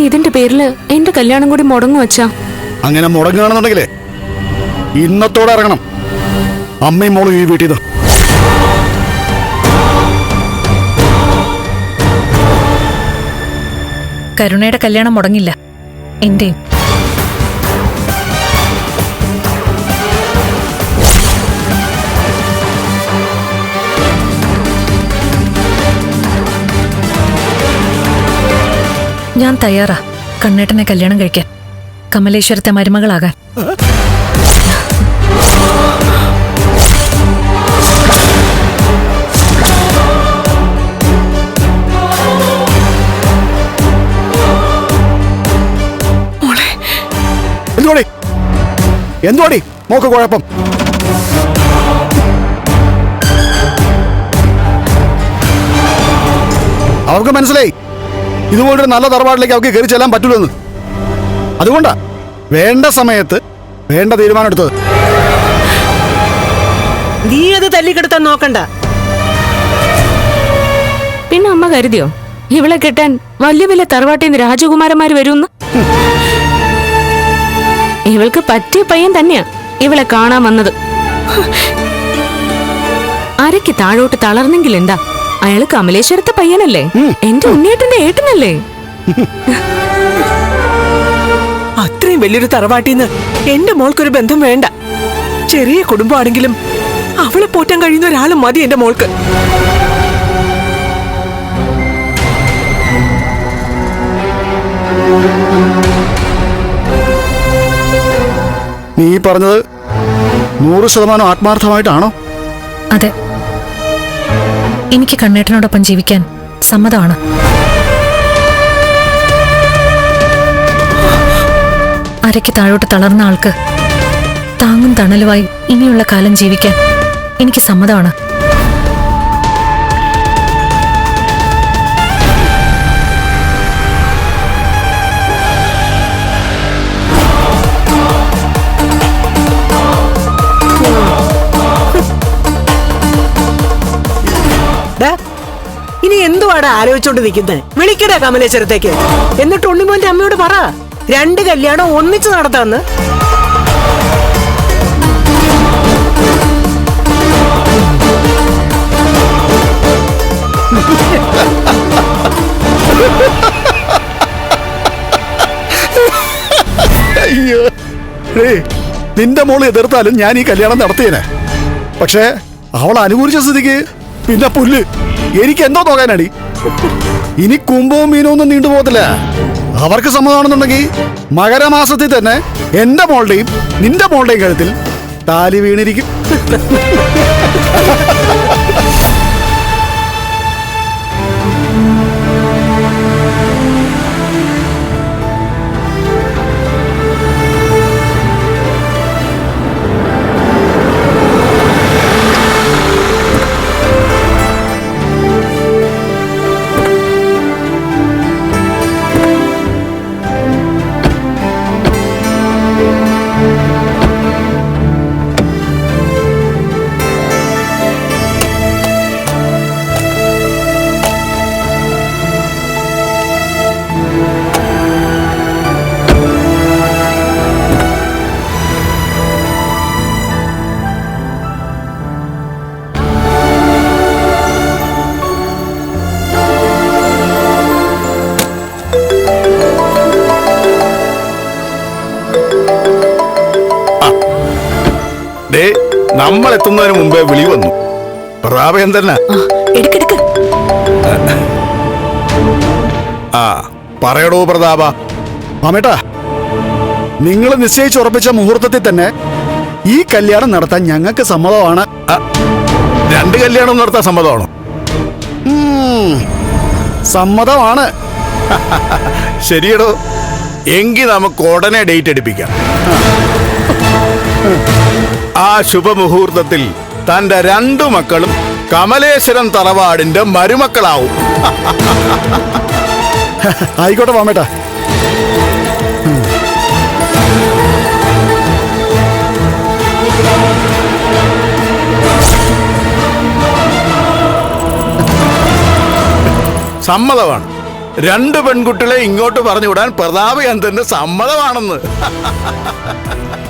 ഇനി ഇതിന്റെ പേരിൽ എന്റെ കല്യാണം കൂടി മുടങ്ങു വച്ചാ അങ്ങനെ മുടങ്ങുകയാണെന്നുണ്ടെങ്കിലേ ഇന്നത്തോടെ ഇറങ്ങണം. അമ്മയും മോളും ഈ വീട്ടിൽ കരുണയുടെ കല്യാണം മുടങ്ങില്ല. എന്റെയും. ഞാൻ തയ്യാറാ. കണ്ണേട്ടനെ കല്യാണം കഴിക്കാൻ. കമലേശ്വരത്തെ മരുമകളാകാൻ. എന്തുവാടി? എന്തുവാടി? മോക്ക് കുഴപ്പം. അവർക്ക് മനസ്സിലായി. ഇതുപോലൊരു നല്ല തറവാട്ടിലേക്ക് അവർക്ക് കയറി ചെല്ലാൻ പറ്റില്ലെന്ന് അതുകൊണ്ടാ വേണ്ട സമയത്ത് വേണ്ട തീരുമാനം എടുത്തത്. നീ അത് തല്ലിക്കെടുത്താൻ നോക്കണ്ട. പിന്നെ അമ്മ കരുതിയോ? ഇവളെ കിട്ടാൻ വലിയ വലിയ തറവാട്ടിന്ന് രാജകുമാരന്മാര് വരുമെന്ന്? ഇവൾക്ക് പറ്റിയ പയ്യൻ തന്നെയാ ഇവളെ കാണാൻ വന്നത്. അരയ്ക്ക് താഴോട്ട് തളർന്നെങ്കിൽ എന്താ? അയാൾ കമലേശ്വരത്തെ പയ്യനല്ലേ? എന്റെ ഉണ്ണിയേട്ടന്റെ ഏട്ടനല്ലേ? അത്രയും വലിയൊരു തറവാട്ടിന്ന് എന്റെ മോൾക്കൊരു ബന്ധം വേണ്ട. ചെറിയ കുടുംബമാണെങ്കിലും അവളെ പോറ്റാൻ കഴിയുന്ന ഒരാളും മതി എന്റെ മോൾക്ക്. നീ പറഞ്ഞത് നൂറ് ശതമാനം ആത്മാർത്ഥമായിട്ടാണോ? അതെ. എനിക്ക് കണ്ണേട്ടനോടൊപ്പം ജീവിക്കാൻ സമ്മതമാണ്. അരയ്ക്ക് താഴോട്ട് തളർന്ന ആൾക്ക് താങ്ങും തണലുമായി ഇനിയുള്ള കാലം ജീവിക്കാൻ എനിക്ക് സമ്മതമാണ്. ഇനി എന്തുവാടാ ആലോചിച്ചോണ്ട് നിൽക്കുന്നത് വിളിക്കടാ കമലേശ്വരത്തേക്ക് എന്നിട്ട് ഉണ്ണിമോന്റെ അമ്മയോട് പറ. രണ്ട് കല്യാണം ഒന്നിച്ച് നടത്താന്ന്. നിന്റെ മോൾ എതിർത്താലും ഞാൻ ഈ കല്യാണം നടത്തിയേനെ. പക്ഷേ അവൾ അനുകൂലിച്ച സ്ഥിതിക്ക് പിന്നെ പുല്ല്. എനിക്ക് എന്തോ നോക്കാനടി ഇനി കുംഭവും മീനും ഒന്നും നീണ്ടുപോകത്തില്ല അവർക്ക് സമ്മതമാണെന്നുണ്ടെങ്കിൽ മകരമാസത്തിൽ തന്നെ എന്റെ മോളുടെയും നിന്റെ മോളുടെയും കഴുത്തിൽ താലി വീണിരിക്കും. നമ്മൾ എത്തുന്നതിന് മുമ്പേ വിളി വന്നു. പ്രതാപേന്ദ്രനാ ആ പറയടോ പ്രതാപ. മാമേട്ടാ നിങ്ങൾ നിശ്ചയിച്ച് ഉറപ്പിച്ച മുഹൂർത്തത്തിൽ തന്നെ ഈ കല്യാണം നടത്താൻ ഞങ്ങൾക്ക് സമ്മതമാണ്. രണ്ട് കല്യാണം നടത്താൻ സമ്മതമാണോ? സമ്മതമാണ്. ശരിയടോ. എങ്കിൽ നമുക്ക് ഉടനെ ഡേറ്റ് എടുപ്പിക്കാം. ആ ശുഭമുഹൂർത്തത്തിൽ തന്റെ രണ്ടു മക്കളും കമലേശ്വരം തറവാടിന്റെ മരുമക്കളാവും. ആയിക്കോട്ടെ മാമേട്ടാ. സമ്മതമാണ്. രണ്ട് പെൺകുട്ടികളെ ഇങ്ങോട്ട് പറഞ്ഞുവിടാൻ പ്രതാപ് പ്രതാപചന്ദ്രന്റെ സമ്മതമാണെന്ന്.